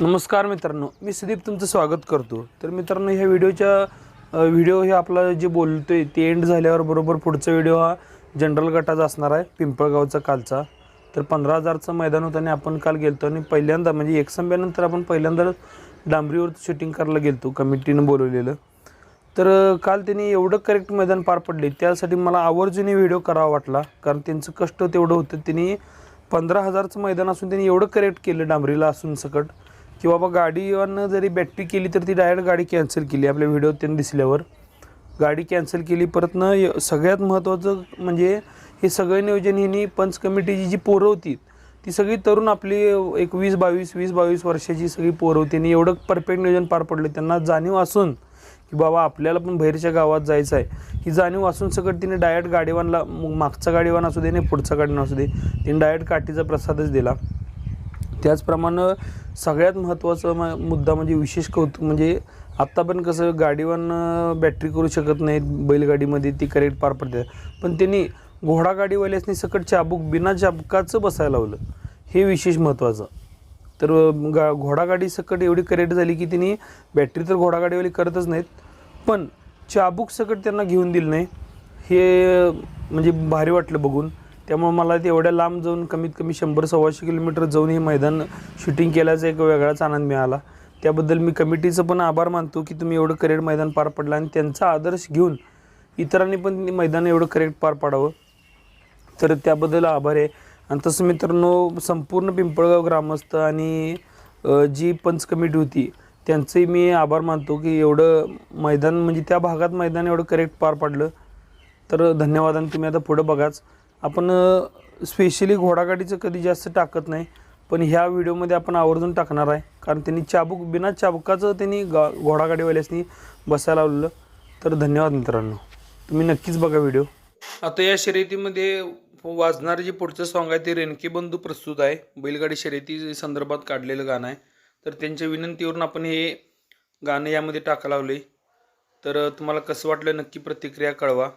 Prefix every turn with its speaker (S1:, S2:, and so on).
S1: नमस्कार मित्रांनो मी सुदीप तुमचं स्वागत करतो. तर मित्रांनो ह्या व्हिडिओच्या व्हिडिओ हे आपला जे बोलतो आहे ते एंड झाल्यावर बरोबर पुढचा व्हिडिओ हा जनरल गटाचा असणार आहे पिंपळगावचा कालचा. तर पंधरा हजारचं मैदान होतं आणि आपण काल गेलतो आणि पहिल्यांदा म्हणजे एक संप्यानंतर आपण पहिल्यांदा डांबरीवर शूटिंग करायला गेलतो कमिटीनं बोलवलेलं. तर काल त्यांनी एवढं करेक्ट मैदान पार पडले त्यासाठी मला आवर्जून व्हिडिओ करावा वाटला कारण त्यांचं कष्ट तेवढं होतं. त्यांनी पंधरा हजारचं मैदान असून त्यांनी एवढं करेक्ट केलं डांबरीला असून सकट. की बाबा गाडीवरनं जरी बॅटरी केली तर ती डायरेक्ट गाडी कॅन्सल केली. आपल्या व्हिडिओत त्यांनी दिसल्यावर. गाडी कॅन्सल केली परत न य- सगळ्यात महत्त्वाचं म्हणजे हे सगळं नियोजन हिनी पंच कमिटीची जी पोरं होती ती सगळी तरुण आपली एक वीस बावीस वीस बावीस वर्षाची सगळी पोरं होती. आणि एवढं परफेक्ट नियोजन पार पडलं. त्यांना जाणीव असून की बाबा आपल्याला पण बाहेरच्या गावात जायचं आहे. ही जाणीव असून सगळं तिने डायरेक्ट गाडीवानला मग मागचा गाडीवान असू दे नाही पुढचा गाडीवान असू दे तिने डायरेक्ट काठीचा प्रसादच दिला. त्याचप्रमाणे सगळ्यात महत्त्वाचा म- मुद्दा म्हणजे विशेष कौतुक म्हणजे आत्ता पण कसं गाडीवान बॅटरी करू शकत नाहीत बैलगाडीमध्ये ती करेक्ट पार पडते. पण त्यांनी घोडागाडीवाल्यासनी सकट चाबूक बिना चाबकाचं बसायला लावलं. हे विशेष महत्त्वाचं. तर गा घोडागाडी सकट एवढी करेक्ट झाली की त्यांनी बॅटरी तर घोडागाडीवाली करतच नाहीत. पण चाबूक सकट त्यांना घेऊन दिलं नाही. हे म्हणजे भारी वाटलं बघून. त्यामुळे मला ते एवढ्या लांब जाऊन कमीत कमी शंभर सव्वाशे किलोमीटर जाऊन हे मैदान शूटिंग केल्याचा एक वेगळाच आनंद मिळाला. त्याबद्दल मी कमिटीचं पण आभार मानतो की तुम्ही एवढं करेक्ट मैदान पार पडलं आणि त्यांचा आदर्श घेऊन इतरांनी पण मैदान एवढं करेक्ट पार पाडावं. तर त्याबद्दल आभार आहे. आणि तसं मित्रांनो संपूर्ण पिंपळगाव ग्रामस्थ आणि जी पंच कमिटी होती त्यांचंही मी आभार मानतो की एवढं मैदान म्हणजे त्या भागात मैदान एवढं करेक्ट पार पाडलं. तर धन्यवाद आणि तुम्ही आता पुढं बघाच. आपण स्पेशली घोडागाडीचं कधी जास्त टाकत नाही पण ह्या व्हिडिओमध्ये आपण आवर्जून टाकणार आहे. कारण त्यांनी चाबूक बिना चाबुकाचं त्यांनी गा घोडागाडीवाल्यासनी बसायला लावलेलं. तर धन्यवाद मित्रांनो. तुम्ही नक्कीच बघा व्हिडिओ. आता या शर्यतीमध्ये वाजणारं जे पुढचं सॉन्ग आहे ते रेणके बंधू प्रस्तुत आहे. बैलगाडी शर्यती संदर्भात काढलेलं गाणं आहे. तर त्यांच्या विनंतीवरून आपण हे गाणं यामध्ये टाका लावले तर तुम्हाला कसं वाटलं नक्की प्रतिक्रिया कळवा.